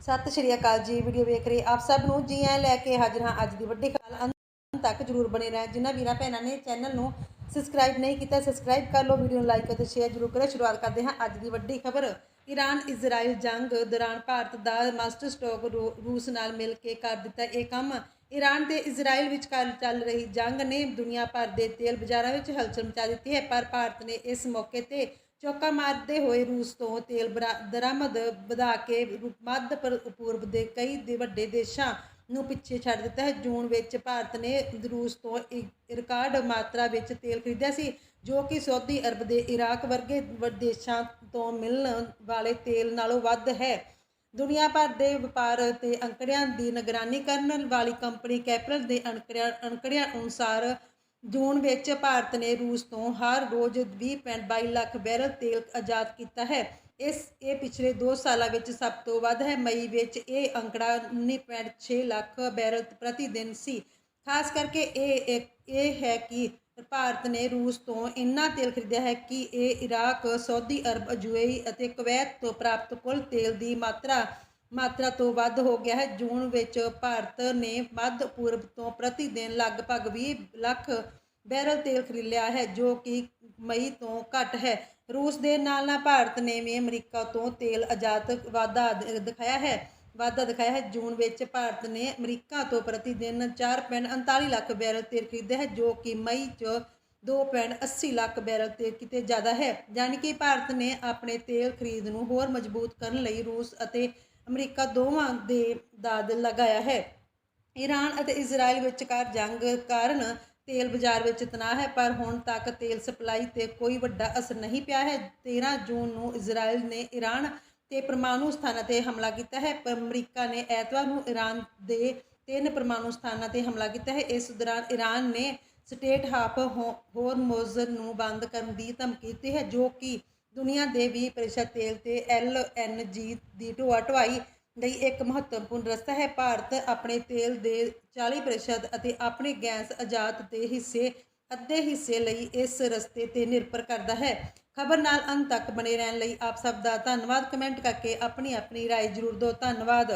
ਸਤਿ ਸ਼੍ਰੀ ਅਕਾਲ ਜੀ ਵੀਡੀਓ ਵੇਖ ਰਹੇ ਆਪ ਸਭ ਨੂੰ। ਜੀ ਆਇਆਂ ਲੈ ਕੇ ਹਾਜ਼ਰ ਹਾਂ ਅੱਜ ਦੀ ਵੱਡੀ ਖਬਰ। ਅੰਤ ਤੱਕ ਜਰੂਰ ਬਣੇ ਰਹਿ ਜਿਨ੍ਹਾਂ ਵੀਰਾਂ ਭੈਣਾਂ ਨੇ ਚੈਨਲ ਨੂੰ ਸਬਸਕ੍ਰਾਈਬ ਨਹੀਂ ਕੀਤਾ ਸਬਸਕ੍ਰਾਈਬ ਕਰ ਲਓ ਵੀਡੀਓ ਨੂੰ ਲਾਈਕ ਅਤੇ ਸ਼ੇਅਰ ਜਰੂਰ ਕਰੋ। ਸ਼ੁਰੂਆਤ ਕਰਦੇ ਹਾਂ ਅੱਜ ਦੀ ਵੱਡੀ ਖਬਰ। ਈਰਾਨ ਇਜ਼ਰਾਈਲ ਜੰਗ ਦੌਰਾਨ ਭਾਰਤ ਦਾ ਮਾਸਟਰ ਸਟੋਕ ਰੂ- ਰੂਸ ਨਾਲ ਮਿਲ ਕੇ ਕਰ ਦਿੱਤਾ ਇਹ ਕੰਮ। ਈਰਾਨ ਤੇ ਇਜ਼ਰਾਈਲ ਵਿਚਕਾਰ ਚੱਲ ਰਹੀ ਜੰਗ ਨੇ ਦੁਨੀਆ ਭਰ ਦੇ ਤੇਲ ਬਾਜ਼ਾਰਾਂ ਵਿੱਚ ਹਲਚਲ ਮਚਾ ਦਿੱਤੀ ਹੈ, ਪਰ ਭਾਰਤ ਨੇ ਇਸ ਮੌਕੇ ਤੇ ਚੌਕਾ ਮਾਰਦੇ ਹੋਏ ਰੂਸ ਤੋਂ ਤੇਲ ਬਰਾ- ਦਰਾਮਦ ਵਧਾ ਕੇ ਮੱਧ ਪੂਰਬ ਦੇ ਕਈ ਦੇ ਵੱਡੇ ਦੇਸ਼ਾਂ ਨੂੰ ਪਿੱਛੇ ਛੱਡ ਦਿੱਤਾ ਹੈ। ਜੂਨ ਵਿੱਚ ਭਾਰਤ ਨੇ ਰੂਸ ਤੋਂ ਇੱਕ ਰਿਕਾਰਡ ਮਾਤਰਾ ਵਿੱਚ ਤੇਲ ਖਰੀਦਿਆ ਸੀ, ਜੋ ਕਿ ਸਾਊਦੀ ਅਰਬ ਦੇ ਇਰਾਕ ਵਰਗੇ ਦੇਸ਼ਾਂ ਤੋਂ ਮਿਲਣ ਵਾਲੇ ਤੇਲ ਨਾਲੋਂ ਵੱਧ ਹੈ। ਦੁਨੀਆ ਭਰ ਦੇ ਵਪਾਰ ਤੇ ਅੰਕੜਿਆਂ ਦੀ ਨਿਗਰਾਨੀ ਕਰਨ ਵਾਲੀ ਕੰਪਨੀ ਕੈਪਰਲ ਦੇ ਅੰਕੜਿਆਂ ਅੰਕੜਿਆਂ ਅਨੁਸਾਰ ਜੂਨ ਵਿੱਚ ਭਾਰਤ ਨੇ ਰੂਸ ਤੋਂ ਹਰ ਰੋਜ਼ 20.22 ਲੱਖ ਬੈਰਲ ਤੇਲ ਆਜ਼ਾਦ ਕੀਤਾ ਹੈ। ਇਸ, ਇਹ ਪਿਛਲੇ 2 ਸਾਲਾਂ ਵਿੱਚ ਸਭ ਤੋਂ ਵੱਧ ਹੈ। ਮਈ ਵਿੱਚ ਇਹ ਅੰਕੜਾ 19.6 ਲੱਖ ਬੈਰਲ ਪ੍ਰਤੀ ਦਿਨ ਸੀ। ਖਾਸ ਕਰਕੇ ਇਹ ਇਹ ਹੈ ਕਿ ਭਾਰਤ ਨੇ ਰੂਸ ਤੋਂ ਇੰਨਾ ਤੇਲ ਖਰੀਦਿਆ ਹੈ ਕਿ ਇਹ ਇਰਾਕ, ਸਾਊਦੀ ਅਰਬ, ਯੂਏਈ ਅਤੇ ਕੁਵੈਤ ਤੋਂ ਪ੍ਰਾਪਤ ਕੁੱਲ ਤੇਲ ਦੀ ਮਾਤਰਾ ਮਾਤਰਾ ਤੋਂ ਵੱਧ ਹੋ ਗਿਆ ਹੈ। ਜੂਨ ਵਿੱਚ ਭਾਰਤ ਨੇ ਮੱਧ ਪੂਰਬ ਤੋਂ ਪ੍ਰਤੀ ਦਿਨ ਲਗਭਗ 20 ਲੱਖ ਬੈਰਲ ਤੇਲ ਖਰੀਦ ਲਿਆ ਹੈ, ਜੋ ਕਿ ਮਈ ਤੋਂ ਘੱਟ ਹੈ। ਰੂਸ ਦੇ ਨਾਲ ਨਾਲ ਭਾਰਤ ਨੇ ਵੀ ਅਮਰੀਕਾ ਤੋਂ ਤੇਲ ਆਜ਼ਾਦ ਵਾਧਾ ਦਿਖਾਇਆ ਹੈ। ਵਾਧਾ ਦਿਖਾਇਆ ਹੈ। ਜੂਨ ਵਿੱਚ ਭਾਰਤ ਨੇ ਅਮਰੀਕਾ ਤੋਂ ਪ੍ਰਤੀ ਦਿਨ 4.39 ਲੱਖ ਬੈਰਲ ਤੇਲ ਖਰੀਦਿਆ ਹੈ, ਜੋ ਕਿ ਮਈ 'ਚ 2.80 ਲੱਖ ਬੈਰਲ ਤੇਲ ਕਿਤੇ ਜ਼ਿਆਦਾ ਹੈ। ਯਾਨੀ ਕਿ ਭਾਰਤ ਨੇ ਆਪਣੇ ਤੇਲ ਖਰੀਦ ਨੂੰ ਹੋਰ ਮਜ਼ਬੂਤ ਕਰਨ ਲਈ ਰੂਸ ਅਤੇ ਅਮਰੀਕਾ ਦੋਵਾਂ ਦੇ ਦਾਦ ਲਗਾਇਆ ਹੈ। ਈਰਾਨ ਅਤੇ ਇਜ਼ਰਾਈਲ ਵਿਚਕਾਰ ਜੰਗ ਕਾਰਨ ਤੇਲ ਬਾਜ਼ਾਰ ਵਿੱਚ ਤਣਾਅ ਹੈ, ਪਰ ਹੁਣ ਤੱਕ ਤੇਲ ਸਪਲਾਈ ਤੇ ਕੋਈ ਵੱਡਾ ਅਸਰ ਨਹੀਂ ਪਿਆ ਹੈ। 13 ਜੂਨ ਨੂੰ ਇਜ਼ਰਾਈਲ ਨੇ ਈਰਾਨ ਤੇ ਪਰਮਾਣੂ ਸਥਾਨਾਂ ਤੇ ਹਮਲਾ ਕੀਤਾ ਹੈ। ਪਰ ਅਮਰੀਕਾ ਨੇ ਐਤਵਾਰ ਨੂੰ ਈਰਾਨ ਦੇ ਤਿੰਨ ਪਰਮਾਣੂ ਸਥਾਨਾਂ ਤੇ ਹਮਲਾ ਕੀਤਾ ਹੈ। ਇਸ ਦੌਰਾਨ ਈਰਾਨ ਨੇ ਸਟੇਟ ਹਾਫ ਹੋਰਮੋਜ਼ ਨੂੰ ਬੰਦ ਕਰਨ ਦੀ ਧਮਕੀ ਦਿੱਤੀ ਹੈ, ਜੋ ਕਿ ਦੁਨੀਆ ਦੇ 20% ਤੇਲ ਤੇ ਐਲਐਨਜੀ ਦੀ ਢੋਆ ਢੁਆਈ ਲਈ ਇੱਕ ਮਹੱਤਵਪੂਰਨ ਰਸਤਾ ਹੈ ਭਾਰਤ ਆਪਣੇ ਤੇਲ ਦੇ 40% ਅਤੇ ਆਪਣੇ ਗੈਸ ਆਯਾਤ ਦੇ ਹਿੱਸੇ ਅੱਧੇ ਹਿੱਸੇ ਲਈ ਇਸ ਰਸਤੇ ਤੇ ਨਿਰਭਰ ਕਰਦਾ ਹੈ ਖਬਰ ਨਾਲ ਅੰਤ ਤੱਕ ਬਣੇ ਰਹਿਣ ਲਈ ਆਪ ਸਭ ਦਾ ਧੰਨਵਾਦ ਕਮੈਂਟ ਕਰਕੇ ਆਪਣੀ ਆਪਣੀ رائے ਜ਼ਰੂਰ ਦਿਓ ਧੰਨਵਾਦ